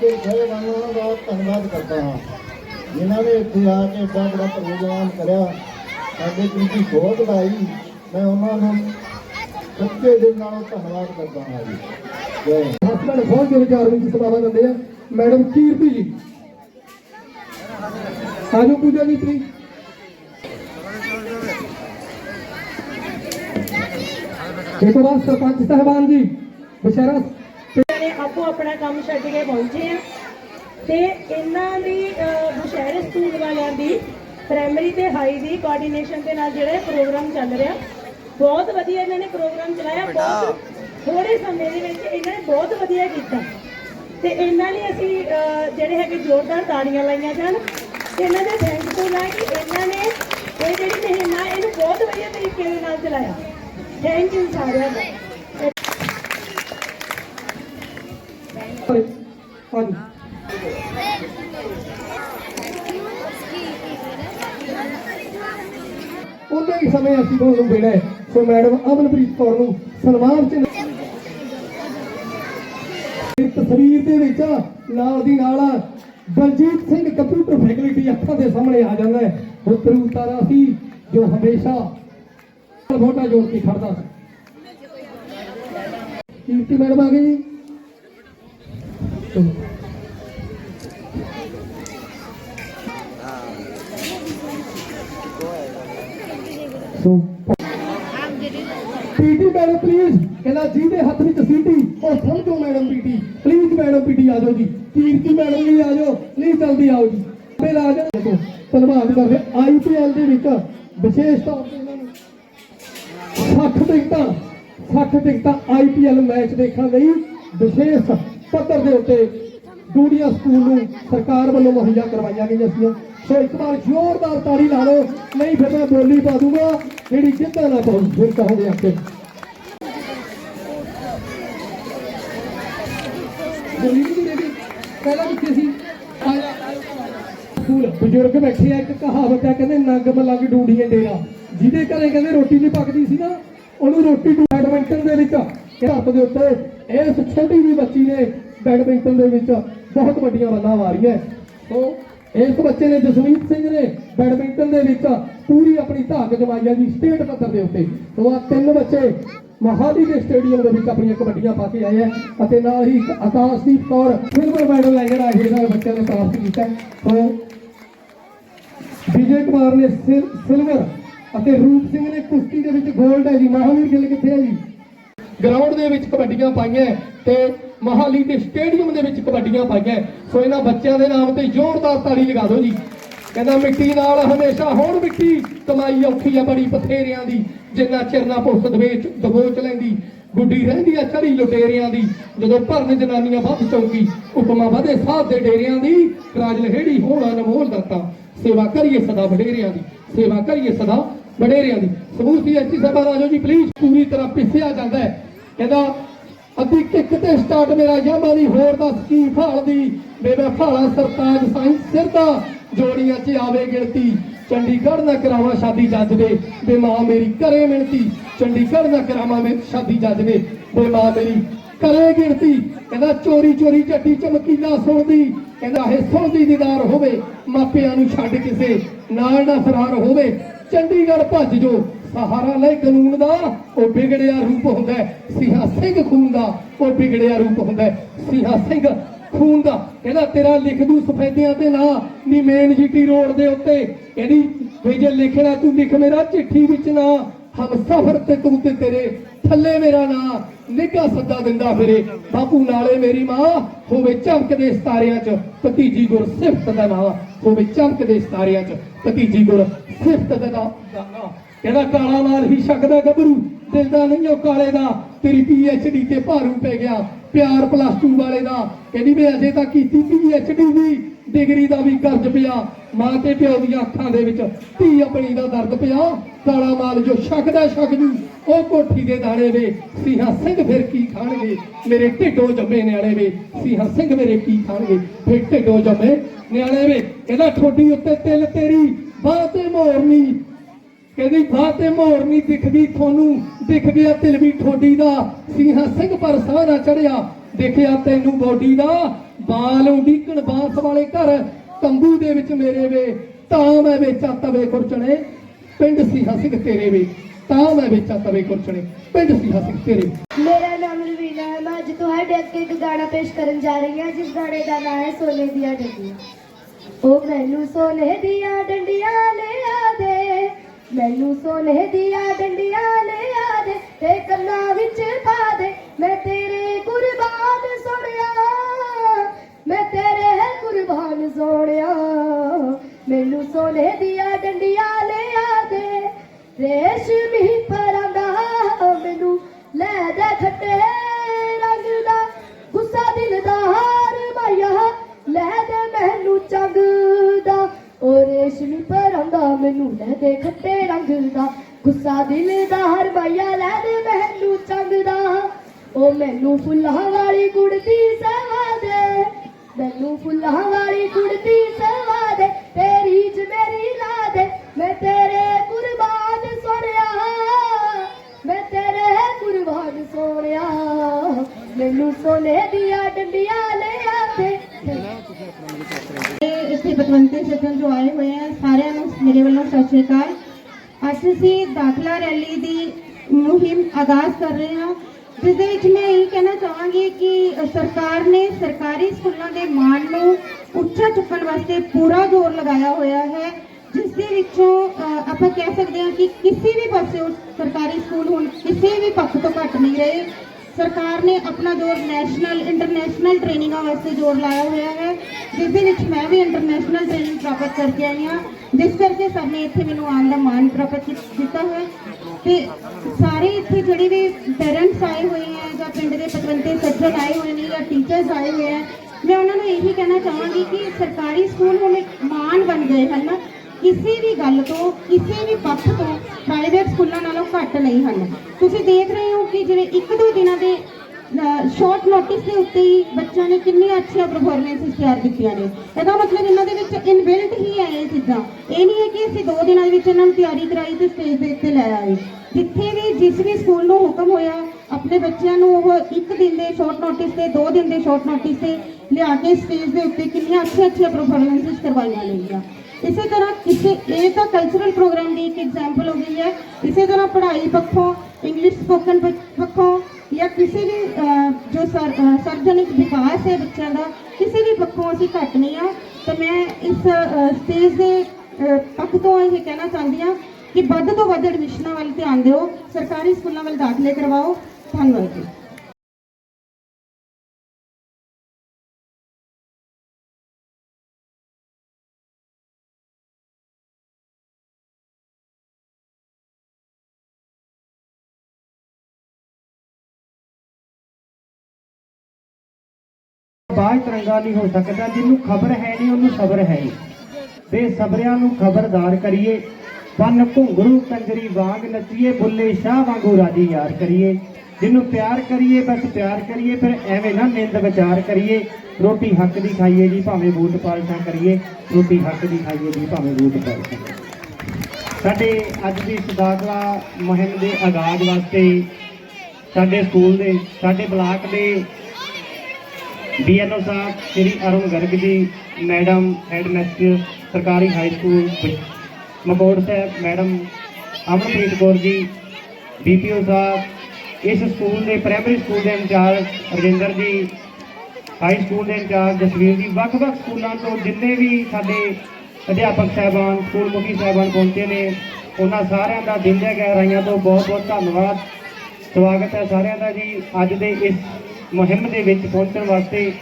ਟੀਚਰ ਸਾਹਿਬਾਨਾਂ ਦਾ ਧੰਨਵਾਦ ਕਰਦਾ ਹਾਂ ਜਿਨ੍ਹਾਂ ਨੇ ਇੱਥੇ ਆ ਕੇ ਏਡਾ ਬੜਾ ਪ੍ਰੋਗਰਾਮ ਕਰਿਆ ਸਾਡੇ ਪਿੰਡੀ ਬਹੁਤ ਵਧਾਈ ਮੈਂ ਉਹਨਾਂ ਨੂੰ ਸੱਚੇ ਦਿਲ ਨਾਲ ਧੰਨਵਾਦ ਕਰਦਾ ਹਾਂ ਜੀ ਜੈ ਹਿੰਦ। ਹਸਬੰਡ ਬਹੁਤ ਦੇ ਵਿਚਾਰ ਵਿੱਚ ਸਭਾਵਾਂ ਦਿੰਦੇ ਆ ਮੈਡਮ ਕੀਰਤੀ ਜੀ ਆਜੋ ਪੂਜਾ ਜੀ ਪਲੀਜ਼ ਇੱਕ ਵਾਰ ਸਰਪੰਚ ਸਾਹਿਬਾਨ ਜੀ ਬਸ਼ਾਰਾ ਨੇ ਆਪੋ ਆਪਣਾ ਕੰਮ ਛੱਡ ਕੇ ਪਹੁੰਚੇ ਆ। ਤੇ ਇਹਨਾਂ ਦੀ ਅਹ, ਦੁਸ਼ਹਿਰੇ ਸਕੂਲ ਵਾਲਿਆਂ ਦੀ ਪ੍ਰਾਇਮਰੀ ਤੇ ਹਾਈ ਦੀ ਕੋਆਰਡੀਨੇਸ਼ਨ ਦੇ ਨਾਲ ਜਿਹੜਾ ਪ੍ਰੋਗਰਾਮ ਚੱਲ ਰਿਹਾ ਬਹੁਤ ਵਧੀਆ ਇਹਨਾਂ ਨੇ ਪ੍ਰੋਗਰਾਮ ਚਲਾਇਆ ਬਹੁਤ ਥੋੜੇ ਸਮੇਂ ਦੇ ਵਿੱਚ ਇਹਨਾਂ ਨੇ ਬਹੁਤ ਵਧੀਆ ਕੀਤਾ। ਤੇ ਇਹਨਾਂ ਲਈ ਅਸੀਂ ਜਿਹੜੇ ਹੈਗੇ ਜ਼ੋਰਦਾਰ ਤਾੜੀਆਂ ਲਾਈਆਂ ਜਾਣ ਤੇ ਇਹਨਾਂ ਦੇ ਥੈਂਕਫੁਲ ਆ ਕਿ ਇਹਨਾਂ ਨੇ ਇਹ ਜਿਹੜੀ ਮੁਹਿੰਮ ਇਹਨੂੰ ਬਹੁਤ ਵਧੀਆ ਤਰੀਕੇ ਦੇ ਨਾਲ ਚਲਾਇਆ। ਥੈਂਕ ਯੂ ਸਾਰਿਆਂ ਦਾ। ਹਾਂਜੀ ਉਹਦੇ ਹੀ ਸਮੇਂ ਅਸੀਂ ਤੁਹਾਨੂੰ ਦੇਣਾ ਸੋ ਮੈਡਮ ਅਮਨਪ੍ਰੀਤ ਕੌਰ ਨੂੰ ਸਨਮਾਨ ਚ ਤਸਵੀਰ ਦੇ ਵਿੱਚ ਨਾਲ ਦੀ ਨਾਲ ਬਲਜੀਤ ਸਿੰਘ ਕੰਪਿਊਟਰ ਫੈਕਲਟੀ ਅੱਖਾਂ ਦੇ ਸਾਹਮਣੇ ਆ ਜਾਂਦਾ ਹੈ। ਉਹ ਤਰੂ ਤਾਰਾ ਸੀ, ਜੋ ਹਮੇਸ਼ਾ ਮੋਢਾ ਜੋੜ ਕੇ ਖੜਦਾ ਸੀ। ਕੀਰਤੀ ਮੈਡਮ ਆ ਗਈ ਜੀ? ਸੋ, ਪੀਟੀ ਮੈਡਮ ਪਲੀਜ਼ ਕਹਿੰਦਾ ਜਿਹਦੇ ਹੱਥ ਵਿੱਚ ਸੀਟੀ, ਉਹ ਸਮਝੋ madam PT. Please madam PT, ਆ ਜਾਓ ਜੀ। ਕੀਰਤੀ ਮੈਡਮ ਵੀ ਆ ਜਾਓ। ਨਹੀਂ ਜਲਦੀ ਆਓ ਜੀ। ਫਿਰ ਆ ਜਾਓ। ਦੇਖੋ, ਧੰਨਵਾਦ ਕਰਦੇ। ਆਈਪੀਐਲ ਦੇ ਵਿੱਚ ਵਿਸ਼ੇਸ਼ ਤੌਰ ਤੇ ਇਹਨਾਂ ਨੂੰ 60 ਟਿਕਟਾਂ 60 ਟਿਕਟਾਂ ਆਈਪੀਐਲ ਮੈਚ ਦੇਖਣ ਲਈ ਵਿਸ਼ੇਸ਼ ਪੱਧਰ ਦੇ ਉੱਤੇ ਡੂੜੀਆ ਸਕੂਲ ਨੂੰ ਸਰਕਾਰ ਵੱਲੋਂ ਮੁਹੱਈਆ ਕਰਵਾਈਆਂ ਗਈਆਂ ਸੀ ਸੋ ਇੱਕ ਵਾਰ ਜ਼ੋਰਦਾਰ ਤਾੜੀ ਲਾ ਲਓ, ਨਹੀਂ ਫਿਰ ਮੈਂ ਬੋਲੀ ਪਾ ਦੂੰਗਾ, ਜਿਹੜੀ ਜਿੱਦਾਂ ਨਾ ਪਾਉ ਫਿਰ ਕਹੋਗੇ ਆਪੇ ਬੋਲੀ ਨਹੀਂ ਦੇਗੀ ਪਹਿਲਾਂ ਕਿੱਥੇ ਸੀ? ਸਕੂਲ। ਬਜ਼ੁਰਗ ਬੈਠੇ ਆ, ਇੱਕ ਕਹਾਵਤ ਹੈ ਕਹਿੰਦੇ ਨੰਗ ਮਲੰਗ ਡੂੜੀਏ ਡੇਰਾ। ਜਿਹਦੇ ਘਰੇ ਕਹਿੰਦੇ ਰੋਟੀ ਨਹੀਂ ਪੱਕਦੀ ਸੀ ਨਾ, ਉਹਨੂੰ ਰੋਟੀ ਬੈਡਮਿੰਟਨ ਦੇ ਵਿੱਚ ਘਰ ਦੇ ਉੱਤੇ ਇਸ ਛੋਟੀ ਜਿਹੀ ਬੱਚੀ ਨੇ ਬੈਡਮਿੰਟਨ ਦੇ ਵਿੱਚ ਬਹੁਤ ਵੱਡੀਆਂ ਬੱਲਾਂ ਮਾਰੀਆਂ। ਸੋ ਇਸ ਬੱਚੇ ਨੇ ਜਸਮੀਤ ਸਿੰਘ ਨੇ ਬੈਡਮਿੰਟਨ ਦੇ ਵਿੱਚ ਪੂਰੀ ਆਪਣੀ ਧਾਕ ਜਮਾਈ ਹੈ ਜੀ, ਸਟੇਟ ਪੱਧਰ ਦੇ ਉੱਤੇ। ਸੋ ਆ ਤਿੰਨ ਬੱਚੇ ਮੋਹਾਲੀ ਦੇ ਸਟੇਡੀਅਮ ਦੇ ਵਿੱਚ ਆਪਣੀਆਂ ਕਬੱਡੀਆਂ ਪਾ ਕੇ ਆਏ ਹੈ ਅਤੇ ਨਾਲ ਹੀ ਇੱਕ ਆਕਾਸ਼ਦੀਪ ਕੌਰ ਸਿਲਵਰ ਮੈਡਲ ਲੈ ਕੇ ਆਏ ਜਿਹੜਾ ਬੱਚਿਆਂ ਨੇ ਪ੍ਰਾਪਤ ਕੀਤਾ। ਸੋ ਵਿਜੇ ਕੁਮਾਰ ਨੇ ਸਿਲ- ਸਿਲਵਰ ਅਤੇ ਰੂਪ ਸਿੰਘ ਨੇ ਕੁਸ਼ਤੀ ਦੇ ਵਿੱਚ 골ਡ ਹੈ ਜੀ। ਮਹਾਵੀਰ ਗਿੱਲ ਕਿੱਥੇ ਹੈ ਜੀ? ਗਰਾਊਂਡ ਦੇ ਵਿੱਚ ਕਬੱਡੀਆਂ ਪਾਈਆਂ ਤੇ ਮਹਾਲੀ ਦੇ ਸਟੇਡੀਅਮ ਦੇ ਵਿੱਚ ਕਬੱਡੀਆਂ ਪਾਈਆਂ ਸੋ ਇਹਨਾਂ ਬੱਚਿਆਂ ਦੇ ਨਾਮ ਤੇ ਜ਼ੋਰਦਾਰ ਤਾੜੀ ਲਗਾ ਦਿਓ ਜੀ। ਕਹਿੰਦਾ ਮਿੱਟੀ ਨਾਲ ਹਮੇਸ਼ਾ ਹੋਣ ਮਿੱਟੀ, ਕਮਾਈ ਔਖੀ ਆ ਬੜੀ ਬਥੇਰਿਆਂ ਦੀ। ਜਿੰਨਾ ਚਿਰ ਨਾ ਪੁਲਿਸ ਦਵੇਚ ਦਬੋਚ ਲੈਂਦੀ, ਗੁੱਡੀ ਰਹਿੰਦੀ ਆ ਚੜੀ ਲੁਟੇਰਿਆਂ ਦੀ। ਜਦੋਂ ਭਰਨ ਜਨਾਨੀਆਂ ਵੱਧ ਚੌਕੀ, ਉਪਮਾ ਵਧੇ ਸਾਧ ਦੇ ਡੇਰਿਆਂ ਦੀ। ਰਾਜ ਲਹੇੜੀ ਹੋਣਾ ਨਮੋਲ ਦਰਤਾ ਸੇਵਾ ਕਰੀਏ ਸਦਾ ਵਡੇਰਿਆਂ ਦੀ। ਸੇਵਾ ਕਰੀਏ ਸਦਾ ਵਡੇਰਿਆਂ ਦੀ। ਸਮੂਹ ਐਚੀ ਸਾਹਿਬਾਨ ਆਜੋ ਜੀ ਪਲੀਜ਼ ਪੂਰੀ ਤਰ੍ਹਾਂ ਪਿੱਛਿਆ ਜਾਂਦਾ ਹੈ। ਕਹਿੰਦਾ, ਅੱਧੀ ਕਿੱਕ ਤੇ ਸਟਾਰਟ ਮੇਰਾ ਯਾਮਾ ਦੀ ਹੋਰ ਦੱਸ ਕੀ ਫਾਲਦੀ ਵੇ ਫਾਲਾ ਸਰਤਾਜ ਸਾਈਂ ਸਿਰ ਦਾ ਜੋੜੀਆਂ 'ਚ ਆਵੇ ਗਿਣਤੀ। ਚੰਡੀਗੜ੍ਹ ਨਾ ਕਰਾਵਾਂ ਸ਼ਾਦੀ ਜੱਜ ਦੇ ਵੇ ਮਾਂ ਮੇਰੀ ਕਰੇ ਮਿਹਨਤੀ ਚੰਡੀਗੜ੍ਹ ਨਾ ਕਰਾਵਾਂ ਮੈਂ ਸ਼ਾਦੀ ਜੱਜ ਦੇ ਵੇ ਮਾਂ ਮੇਰੀ ਕਰੇ ਗਿਣਤੀ। ਕਹਿੰਦਾ, ਚੋਰੀ ਚੋਰੀ ਚੱਟੀ ਚਮਕੀਲਾ ਸੁਣਦੀ। ਕਹਿੰਦਾ, ਇਹ ਸੁਣਦੀ ਦੀਦਾਰ ਹੋਵੇ, ਮਾਪਿਆਂ ਨੂੰ ਛੱਡ ਕਿਸੇ ਨਾਲ ਨਾ ਫਰਾਰ ਹੋਵੇ। ਚੰਡੀਗੜ੍ਹ ਭੱਜ ਜੋ ਸਹਾਰਾ ਲੈ ਕਾਨੂੰਨ ਦਾ, ਉਹ ਵਿਗੜਿਆ ਰੂਪ ਹੁੰਦਾ ਹੈ। ਸਿੰਘ ਖੂਨ ਦਾ, ਉਹ ਵਿਗੜਿਆ ਰੂਪ ਹੁੰਦਾ ਹੈ। ਸਿੰਘ ਖੂਨ ਦਾ, ਕਹਿੰਦਾ ਤੇਰਾ ਲਿਖ ਦੂ ਸਫੈਦਿਆਂ ਤੇ ਨਾ, ਨੀ ਮੇਨ ਜੀਟੀ ਰੋਡ ਦੇ ਉੱਤੇ। ਕਹਿੰਦੀ, ਵੀ ਜੇ ਲਿਖਣਾ ਤੂੰ, ਲਿਖ ਮੇਰਾ ਚਿੱਠੀ ਵਿੱਚ ਨਾ। ਹਮ ਸਫਰ ਤੇ ਤੂੰ ਤੇ ਤੇਰੇ ਥੱਲੇ ਮੇਰਾ ਨਾਂ। ਨਿੱਘਾ ਸੱਦਾ ਦਿੰਦਾ ਫਿਰੇ। ਬਾਪੂ ਨਾਲੇ ਮੇਰੀ ਮਾਂ, ਹੋਵੇ ਚਮਕਦੇ ਸਤਾਰਿਆਂ 'ਚ, ਭਤੀਜੀ ਗੁਰ ਸਿਫਤ ਦਾ ਨਾਂ। ਹੋਵੇ ਚਮਕਦੇ ਸਤਾਰਿਆਂ 'ਚ, ਭਤੀਜੀ ਗੁਰ ਸਿਫਤ ਦਾ ਨਾਂ ਦਾ ਨਾਂ। ਇਹਦਾ ਕਾਲਾ ਮਾਲ ਹੀ ਛਕਦਾ ਗੱਭਰੂ। ਦਿਲਦਾ ਨਹੀਂ ਉਹ ਕਾਲੇ ਦਾ। ਤੇਰੀ ਪੀਐਚਡੀ ਤੇ ਭਾਰੂ ਪੈ ਗਿਆ। ਪਿਆਰ ਪਲੱਸ 2 ਵਾਲੇ ਦਾ। ਕਹਿੰਦੀ ਵੀ ਅਜੇ ਤਾਂ ਕੀਤੀ ਪੀਐਚਡੀ ਦੀ। ਡਿਗਰੀ ਦਾ ਵੀ ਕਰਜ਼ ਪਿਆ। ਮਾਂ ਤੇ ਪਿਓ ਦੀਆਂ ਅੱਖਾਂ ਦੇ ਵਿੱਚ ਧੀ ਆਪਣੀ ਦਾ ਦਰਦ ਪਿਆ। ਕਾਲਾ ਮਾਲ ਜੋ ਛਕਦਾ ਛਕ ਜੂ। ਉਹ ਕੋਠੀ ਦੇ ਦਾਣੇ ਵੇ। ਸਿੰਘਾ ਸਿੰਘ ਫਿਰ ਕੀ ਖਾਣਗੇ? ਮੇਰੇ ਢਿੱਡੋਂ ਜੰਮੇ ਨਿਆਣੇ ਵੇ। ਸਿਹਾ ਸਿੰਘ ਮੇਰੇ ਕੀ ਖਾਣਗੇ? ਫਿਰ ਢਿੱਡੋਂ ਜੰਮੇ ਨਿਆਣੇ ਵੇ। ਇਹਦਾ ਠੋਡੀ ਉੱਤੇ ਤਿਲ ਤੇਰੀ। ਬਾਹ ਤੇ ਮੋਰਨੀ। ਕਹਿੰਦੀ ਬਾਹ ਤੇ ਮੋਰ ਨਹੀਂ ਦਿਖ ਤੁਹਾਨੂੰ। ਦਿਖ ਗਿਆ ਤਿਲ ਵੀ ਠੋਡੀ ਦਾ ਸਿੰਘਾ ਸਿੰਘ ਪਰ ਸਾਹ ਚੜਿਆ। ਦੇਖਿਆ ਤੈਨੂੰ ਬੋਡੀ ਦਾ, ਬਾਲ ਉਡੀਕਣ ਬਾਸ ਵਾਲੇ ਘਰ, ਤੰਬੂ ਦੇ ਵਿੱਚ ਮੇਰੇ ਵੇ। ਤਾਂ ਮੈਂ ਵੇਚਾ ਤਵੇ ਕੁਰਚਣੇ, ਪਿੰਡ ਸੀ ਹਸਿਕ ਤੇਰੇ ਵੇ। ਤਾਂ ਮੈਂ ਵੇਚਾਂ ਤਵੇ ਕੁਰਚਣੇ, ਪਿੰਡ ਸੀ ਹਸਿਕ ਤੇਰੇ ਮੇਰਾ ਨਾਮ ਰਵੀਨਾ ਹੈ, ਮੈਂ ਅੱਜ ਤੁਹਾਡੇ ਅੱਗੇ ਇੱਕ ਗਾਣਾ ਪੇਸ਼ ਕਰਨ ਜਾ ਰਹੀ ਹਾਂ, ਜਿਸ ਗਾਣੇ ਦਾ ਨਾਮ ਹੈ ਸੋਨੇ ਦੀਆਂ ਡੰਡੀਆਂ। ਉਹ ਮੈਨੂੰ ਸੋਨੇ ਦੀਆਂ ਡੰਡੀਆਂ ਲਿਆ ਦੇ। ਮੈਨੂੰ ਸੋਨੇ ਦੀਆਂ ਡੰਡੀਆਂ ਲਿਆ ਦੇ, ਤੇ ਕੰਨਾਂ ਵਿੱਚ ਪਾ ਦੇ। ਮੈਂ ਤੇਰੇ ਕੁਰਬਾਨ ਸੋਹਣਿਆ, ਮੈਂ ਤੇਰੇ ਕੁਰਬਾਨ ਸੋਹਣਿਆ। ਮੈਨੂੰ ਸੋਨੇ ਦੀਆਂ ਡੰਡੀਆਂ ਲਿਆ ਦੇ, ਰੇਸ਼ਮੀ ਮੈਨੂੰ ਲੈ ਦੇ ਖੱਟੇ ਰੰਗ ਦਾ, ਗੁੱਸਾ ਦਿਲ ਦਾ, ਹਾਰ ਮਾਇਆ ਲੈ ਦੇ ਮੈਨੂੰ ਚੰਗ ਦਾ। ਉਹ ਮੈਨੂੰ ਫੁੱਲਾਂ ਵਾਲੀ ਕੁੜਤੀ ਸਵਾ ਦੇ, ਮੈਨੂੰ ਫੁੱਲਾਂ ਵਾਲੀ ਕੁੜਤੀ ਸਵਾ ਦੇ, ਤੇਰੀ ਚ ਮੇਰੀ ਲਾ ਦੇ, ਮੈਂ ਤੇਰੇ ਕੁਰਬਾਨ ਸੋਹਣਿਆ, ਮੈਂ ਤੇਰੇ ਕੁਰਬਾਨ ਸੋਹਣਿਆ। ਮੈਨੂੰ ਸੋਨੇ ਦੀਆਂ ਡੰਡੀਆਂ ਲਿਆ ਦੇ ਇੱਥੇ ਬਤਵੰਤੇ ਸੱਜਣ ਜੋ ਆਏ ਹੋਏ ਆ, ਸਾਰਿਆਂ ਮੇਰੇ ਵੱਲੋਂ ਸਤਿ ਸ਼੍ਰੀ ਅਕਾਲ। ਅੱਜ ਅਸੀਂ ਦਾਖਲਾ ਰੈਲੀ ਦੀ ਮੁਹਿੰਮ ਆਗਾਜ਼ ਕਰ ਰਹੇ ਹਾਂ, ਜਿਸ ਦੇ ਵਿੱਚ ਮੈਂ ਇਹ ਕਹਿਣਾ ਚਾਹਾਂਗੀ ਕਿ ਸਰਕਾਰ ਨੇ ਸਰਕਾਰੀ ਸਕੂਲਾਂ ਦੇ ਮਾਣ ਨੂੰ ਉੱਚਾ ਚੁੱਕਣ ਵਾਸਤੇ ਪੂਰਾ ਜ਼ੋਰ ਲਗਾਇਆ ਹੋਇਆ ਹੈ, ਜਿਸ ਦੇ ਵਿੱਚੋਂ ਆਪਾਂ ਕਹਿ ਸਕਦੇ ਹਾਂ ਕਿ ਕਿਸੇ ਵੀ ਪਾਸੇ ਸਰਕਾਰੀ ਸਕੂਲ ਹੁਣ ਕਿਸੇ ਵੀ ਪੱਖ ਤੋਂ ਘੱਟ ਨਹੀਂ ਰਹੇ। ਸਰਕਾਰ ਨੇ ਆਪਣਾ ਜ਼ੋਰ ਨੈਸ਼ਨਲ, ਇੰਟਰਨੈਸ਼ਨਲ ਟ੍ਰੇਨਿੰਗਾਂ ਵਾਸਤੇ ਜ਼ੋਰ ਲਾਇਆ ਹੋਇਆ ਹੈ, ਜਿਸ ਦੇ ਵਿੱਚ ਮੈਂ ਵੀ ਇੰਟਰਨੈਸ਼ਨਲ ਟ੍ਰੇਨਿੰਗ ਪ੍ਰਾਪਤ ਕਰਕੇ ਆਈ ਹਾਂ। ਜਿਸ ਕਰਕੇ ਸਭ ਨੇ ਇੱਥੇ ਮੈਨੂੰ ਆਉਣ ਦਾ ਮਾਣ ਪ੍ਰਾਪਤ ਕੀਤਾ ਹੈ ਤੇ ਸਾਰੇ ਇੱਥੇ ਜਿਹੜੇ ਵੀ ਪੇਰੈਂਟਸ ਆਏ ਹੋਏ ਹੈ ਜਾਂ ਪਿੰਡ ਦੇ ਪਤਵੰਤੇ ਸੱਜਣ ਆਏ ਹੋਏ ਨੇ ਜਾਂ ਟੀਚਰਸ ਆਏ ਹੋਏ ਹੈ ਮੈਂ ਉਹਨਾਂ ਨੂੰ ਇਹੀ ਕਹਿਣਾ ਚਾਹਾਂਗੀ ਕਿ ਸਰਕਾਰੀ ਸਕੂਲ ਹੁਣ ਮਾਣ ਬਣ ਗਏ ਹਨ ਕਿਸੇ ਵੀ ਗੱਲ ਤੋਂ, ਕਿਸੇ ਵੀ ਪੱਖ ਤੋਂ ਪ੍ਰਾਈਵੇਟ ਸਕੂਲਾਂ ਨਾਲੋਂ ਘੱਟ ਨਹੀਂ ਹਨ। ਤੁਸੀਂ ਦੇਖ ਰਹੇ ਹੋ ਕਿ ਜਿਹੜੇ ਇੱਕ ਦੋ ਦਿਨਾਂ ਦੇ ਸ਼ਾਰਟ ਨੋਟਿਸ ਦੇ ਉੱਤੇ ਹੀ ਬੱਚਿਆਂ ਨੇ ਕਿੰਨੀਆਂ ਅੱਛੀਆਂ ਪਰਫਾਰਮੈਂਸਿਸ ਤਿਆਰ ਕੀਤੀਆਂ ਨੇ। ਇਹਦਾ ਮਤਲਬ ਇਹਨਾਂ ਦੇ ਵਿੱਚ ਇਨਬਿਲਟ ਹੀ ਹੈ ਇਹ ਚੀਜ਼ਾਂ। ਇਹ ਨਹੀਂ ਹੈ ਕਿ ਅਸੀਂ ਦੋ ਦਿਨਾਂ ਦੇ ਵਿੱਚ ਇਹਨਾਂ ਨੂੰ ਤਿਆਰੀ ਕਰਾਈ ਤੇ ਸਟੇਜ ਦੇ ਉੱਤੇ ਲੈ ਆਏ। ਜਿੱਥੇ ਵੀ, ਜਿਸ ਵੀ ਸਕੂਲ ਨੂੰ ਹੁਕਮ ਹੋਇਆ, ਆਪਣੇ ਬੱਚਿਆਂ ਨੂੰ ਉਹ ਇੱਕ ਦਿਨ ਦੇ ਸ਼ਾਰਟ ਨੋਟਿਸ ਤੇ, ਦੋ ਦਿਨ ਦੇ ਸ਼ਾਰਟ ਨੋਟਿਸ ਤੇ ਲਿਆ ਕੇ ਸਟੇਜ ਦੇ ਉੱਤੇ ਕਿੰਨੀਆਂ ਅੱਛੀਆਂ ਅੱਛੀਆਂ ਪਰਫਾਰਮੈਂਸਿਸ ਕਰਵਾਈਆਂ ਗਈਆਂ। ਇਸੇ ਤਰ੍ਹਾਂ ਕਿਸੇ ਇਹ ਤਾਂ ਕਲਚਰਲ ਪ੍ਰੋਗਰਾਮ ਦੀ ਇੱਕ ਐਗਜ਼ਾਮਪਲ ਹੋ ਗਈ ਹੈ। ਇਸੇ ਤਰ੍ਹਾਂ ਪੜ੍ਹਾਈ ਪੱਖੋਂ ਇੰਗਲਿਸ਼ ਸਪੋਕਨ ਪੱਖੋਂ ਜਾਂ ਕਿਸੇ ਵੀ ਜੋ ਸਰ- ਸਰਜਨਿਕ ਵਿਕਾਸ ਹੈ ਬੱਚਿਆਂ ਦਾ, ਕਿਸੇ ਵੀ ਪੱਖੋਂ ਅਸੀਂ ਘੱਟ ਨਹੀਂ ਆ ਤੇ ਮੈਂ ਇਸ ਸਟੇਜ ਦੇ ਪੱਖ ਤੋਂ ਇਹ ਕਹਿਣਾ ਚਾਹੁੰਦੀ ਹਾਂ ਕਿ ਵੱਧ ਤੋਂ ਵੱਧ ਐਡਮਿਸ਼ਨਾਂ ਵੱਲ ਧਿਆਨ ਦਿਓ, ਸਰਕਾਰੀ ਸਕੂਲਾਂ ਵੱਲ ਦਾਖਲੇ ਕਰਵਾਓ। ਧੰਨਵਾਦ ਜੀ। ਬਾਜ ਤਿਰੰਗਾ ਨਹੀਂ ਹੋ ਸਕਦਾ, ਜਿਹਨੂੰ ਖਬਰ ਹੈ ਨਹੀਂ, ਉਹਨੂੰ ਸਬਰ ਹੈ ਨਹੀਂ ਬੇਸਬਰਿਆਂ ਨੂੰ ਖਬਰਦਾਰ ਕਰੀਏ, ਬੰਨ ਘੁੰਗਰੂ ਕੰਜਰੀ ਵਾਂਗ ਨੱਚੀਏ, ਬੁੱਲੇ ਸ਼ਾਹ ਵਾਂਗੂ ਰਾਜੀ ਯਾਰ ਕਰੀਏ। ਜਿਹਨੂੰ ਪਿਆਰ ਕਰੀਏ, ਬਸ ਪਿਆਰ ਕਰੀਏ, ਫਿਰ ਐਵੇਂ ਨਾ ਨਿੰਦ ਵਿਚਾਰ ਕਰੀਏ। ਰੋਟੀ ਹੱਕ ਦੀ ਖਾਈਏ ਜੀ, ਭਾਵੇਂ ਬੂਟ ਪਾਲਸ਼ਾਂ ਕਰੀਏ। ਰੋਟੀ ਹੱਕ ਦੀ ਖਾਈਏ ਜੀ, ਭਾਵੇਂ ਬੂਟ ਪਾਲਸ਼ਾਂ ਕਰੀਏ। ਸਾਡੇ ਅੱਜ ਦੀ ਸਦਾਗਲਾ ਮੁਹਿੰਮ ਦੇ ਆਗਾਜ਼ ਵਾਸਤੇ ਸਾਡੇ ਸਕੂਲ ਦੇ, ਸਾਡੇ ਬਲਾਕ ਦੇ ਬੀਐਨਓ ਸਾਹਿਬ, Shri Arun Garg ji, madam, head headmaster ਸਰਕਾਰੀ ਹਾਈ ਸਕੂਲ, ਬ- ਮਕੌੜ ਸਾਹਿਬ, ਮੈਡਮ ਅਮਨਪ੍ਰੀਤ ਕੌਰ ਜੀ, ਬੀਪੀਓ ਸਾਹਿਬ, ਇਸ ਸਕੂਲ ਦੇ, ਪ੍ਰਾਇਮਰੀ ਸਕੂਲ ਦੇ incharge Rajinder ji, high school ਦੇ ਇੰਚਾਰਜ ਜਸਵੀਰ ਜੀ, ਵੱਖ-ਵੱਖ ਸਕੂਲਾਂ ਤੋਂ ਜਿੰਨੇ ਵੀ ਸਾਡੇ ਅਧਿਆਪਕ ਸਾਹਿਬਾਨ ਸਕੂਲ ਮੁਖੀ ਸਾਹਿਬਾਨ ਪਹੁੰਚੇ ਨੇ, ਉਹਨਾਂ ਸਾਰਿਆਂ ਦਾ ਦਿਲ ਦੀਆਂ ਗਹਿਰਾਈਆਂ ਤੋਂ ਬਹੁਤ-ਬਹੁਤ ਧੰਨਵਾਦ। ਸਵਾਗਤ ਹੈ ਸਾਰਿਆਂ ਦਾ ਜੀ, ਅੱਜ ਦੇ ਇਸ ਮੁਹਿੰਮ ਦੇ ਵਿੱਚ ਪਹੁੰਚਣ ਵਾਸਤੇ।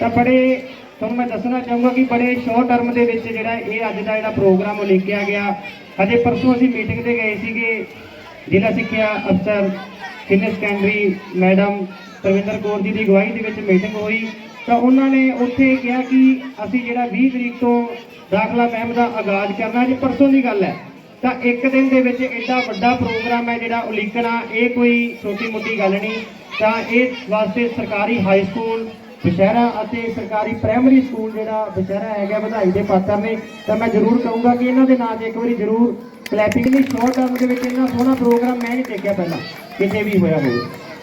ਤਾਂ ਬੜੇ, ਤੁਹਾਨੂੰ ਮੈਂ ਦੱਸਣਾ ਚਾਹੂੰਗਾ ਕਿ ਬੜੇ ਸ਼ੋਰਟ ਟਰਮ ਦੇ ਵਿੱਚ ਜਿਹੜਾ ਇਹ ਅੱਜ ਦਾ ਜਿਹੜਾ ਪ੍ਰੋਗਰਾਮ ਉਲੀਕਿਆ ਗਿਆ। ਅਜੇ ਪਰਸੋਂ ਅਸੀਂ ਮੀਟਿੰਗ ਤੇ ਗਏ ਸੀਗੇ। ਜ਼ਿਲ੍ਹਾ ਸਿੱਖਿਆ ਅਫਸਰ senior secondary madam Parvinder Kaur ji ਦੀ ਅਗਵਾਈ ਦੇ ਵਿੱਚ ਮੀਟਿੰਗ ਹੋਈ। ਤਾਂ ਉਹਨਾਂ ਨੇ ਉੱਥੇ ਕਿਹਾ ਕਿ ਅਸੀਂ ਜਿਹੜਾ 20 ਤਰੀਕ ਤੋਂ ਦਾਖਲਾ ਮਹਿਮ ਦਾ ਆਗਾਜ਼ ਕਰਨਾ ਜੀ ਪਰਸੋਂ ਦੀ ਗੱਲ ਹੈ। ਤਾਂ ਇੱਕ ਦਿਨ ਦੇ ਵਿੱਚ ਐਡਾ ਵੱਡਾ ਪ੍ਰੋਗਰਾਮ ਹੈ ਜਿਹੜਾ ਉਲੀਕਣਾ, ਇਹ ਕੋਈ ਛੋਟੀ ਮੋਟੀ ਗੱਲ ਨਹੀਂ। ਤਾਂ ਇਸ ਵਾਸਤੇ ਸਰਕਾਰੀ ਹਾਈ ਸਕੂਲ ਬਸ਼ਹਿਰਾ ਅਤੇ ਸਰਕਾਰੀ ਪ੍ਰਾਇਮਰੀ ਸਕੂਲ ਜਿਹੜਾ ਬਸ਼ਹਿਰਾ ਹੈਗਾ ਵਧਾਈ ਦੇ ਪਾਤਰ ਨੇ, ਤਾਂ ਮੈਂ ਜ਼ਰੂਰ ਕਹੂੰਗਾ ਕਿ ਇਹਨਾਂ ਦੇ ਨਾਂ 'ਤੇ ਇੱਕ ਵਾਰੀ ਜ਼ਰੂਰ ਕਲੈਪਿੰਗ ਦੀ ਸ਼ੋਰਟ ਟਰਮ ਦੇ ਵਿੱਚ ਇੰਨਾ ਸੋਹਣਾ ਪ੍ਰੋਗਰਾਮ ਮੈਂ ਨਹੀਂ ਦੇਖਿਆ ਪਹਿਲਾਂ, ਕਿਤੇ ਵੀ ਹੋਇਆ ਹੋਵੇ।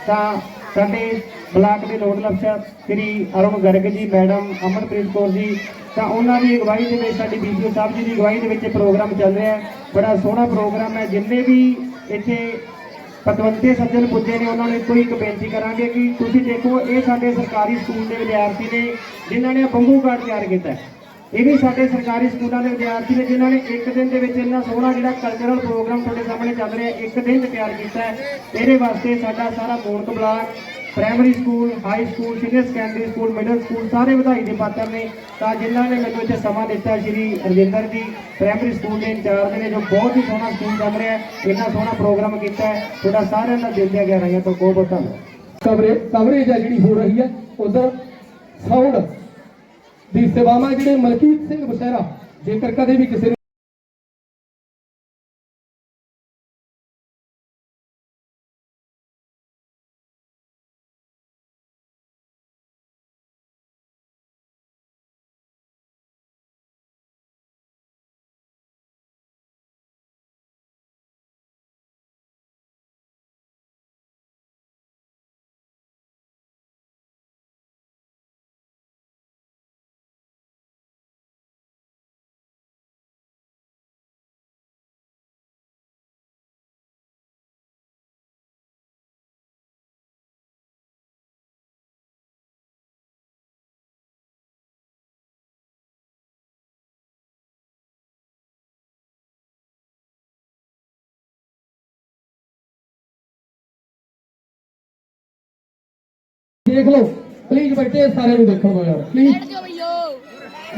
ਤਾਂ ਸਾਡੇ ਬਲਾਕ ਦੇ ਨੋਡਲ ਅਫਸਰ ਸ੍ਰੀ ਅਰੁਣ ਗਰਗ ਜੀ, ਮੈਡਮ ਅਮਨਪ੍ਰੀਤ ਕੌਰ ਜੀ, ਤਾਂ ਉਹਨਾਂ ਦੀ ਅਗਵਾਈ ਦੇ ਵਿੱਚ ਸਾਡੀ ਬੀਪੀਓ ਸਾਹਿਬ ਜੀ ਦੀ ਅਗਵਾਈ ਦੇ ਵਿੱਚ ਇਹ ਪ੍ਰੋਗਰਾਮ ਚੱਲ ਰਿਹਾ ਹੈ। ਬੜਾ ਸੋਹਣਾ ਪ੍ਰੋਗਰਾਮ ਹੈ, ਜਿੰਨੇ ਵੀ ਇੱਥੇ ਪਤਵੰਤੇ ਸੱਜਣ ਪੁੱਜੇ ਨੇ, ਉਹਨਾਂ ਨੂੰ ਇੱਕੋ ਹੀ ਇੱਕ ਬੇਨਤੀ ਕਰਾਂਗੇ ਕਿ ਤੁਸੀਂ ਦੇਖੋ, ਇਹ ਸਾਡੇ ਸਰਕਾਰੀ ਸਕੂਲ ਦੇ ਵਿਦਿਆਰਥੀ ਨੇ, ਜਿਨ੍ਹਾਂ ਨੇ ਬੰਬੂ ਕਾਰਡ ਤਿਆਰ ਕੀਤਾ ਇਹ ਵੀ ਸਾਡੇ ਸਰਕਾਰੀ ਸਕੂਲਾਂ ਦੇ ਵਿਦਿਆਰਥੀ ਨੇ, ਜਿਨ੍ਹਾਂ ਨੇ ਇੱਕ ਦਿਨ ਦੇ ਵਿੱਚ ਇੰਨਾ ਸੋਹਣਾ ਜਿਹੜਾ ਕਲਚਰਲ ਪ੍ਰੋਗਰਾਮ ਤੁਹਾਡੇ ਸਾਹਮਣੇ ਚੱਲ ਰਿਹਾ, ਇੱਕ ਦਿਨ 'ਚ ਤਿਆਰ ਕੀਤਾ ਇਹਦੇ ਵਾਸਤੇ ਸਾਡਾ ਸਾਰਾ Moonak block primary school high school senior secondary school middle school ਸਾਰੇ ਵਧਾਈ ਦੇ ਪਾਤਰ ਨੇ। ਤਾਂ ਜਿਨ੍ਹਾਂ ਨੇ ਮੈਨੂੰ ਇੱਥੇ ਸਮਾਂ ਦਿੱਤਾ, ਸ਼੍ਰੀ ਰਜਿੰਦਰ ਜੀ ਪ੍ਰਾਇਮਰੀ ਸਕੂਲ ਦੇ ਇੰਚਾਰਜ ਨੇ, ਜੋ ਬਹੁਤ ਹੀ ਸੋਹਣਾ ਸਕੂਲ ਚੱਲ ਰਿਹਾ ਇੰਨਾ ਸੋਹਣਾ ਪ੍ਰੋਗਰਾਮ ਕੀਤਾ ਹੈ। ਤੁਹਾਡਾ ਸਾਰਿਆਂ ਦਾ ਦਿਲ ਦੀਆਂ ਗਹਿਰਾਈਆਂ ਤੋਂ ਬਹੁਤ ਬਹੁਤ ਧੰਨਵਾਦ। ਕਵਰੇਜ ਕਵਰੇਜ ਹੈ ਜਿਹੜੀ ਹੋ ਰਹੀ ਹੈ, ਉਧਰ ਸਾਊਂਡ ਦੀ ਸੇਵਾਵਾਂ ਜਿਹੜੇ ਮਲਕੀਤ ਸਿੰਘ ਬਸੇਰਾ ਜੇਕਰ ਕਦੇ ਵੀ ਕਿਸੇ ਦੇਖ ਲਓ। ਪਲੀਜ਼ ਬੈਠੇ ਸਾਰਿਆਂ ਨੂੰ ਦੇਖਣ ਦਿਓ ਯਾਰ ਪਲੀਜ਼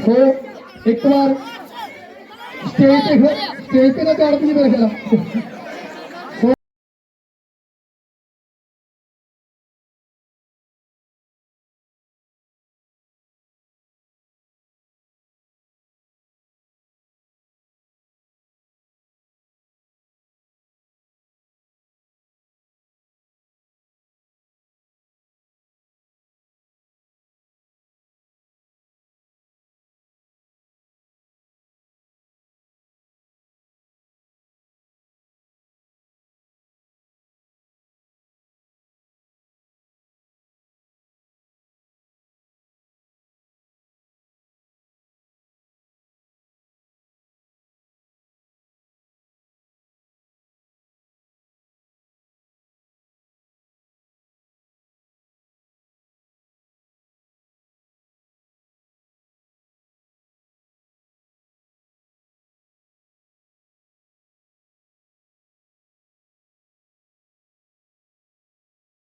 ਸੋ ਇੱਕ ਵਾਰ ਸਟੇਜ ਤੇ ਸਟੇਜ ਤੇ ਨਾ ਚੜ੍ਹਦੀ ਮੇਰੇ ਖਿਆਲ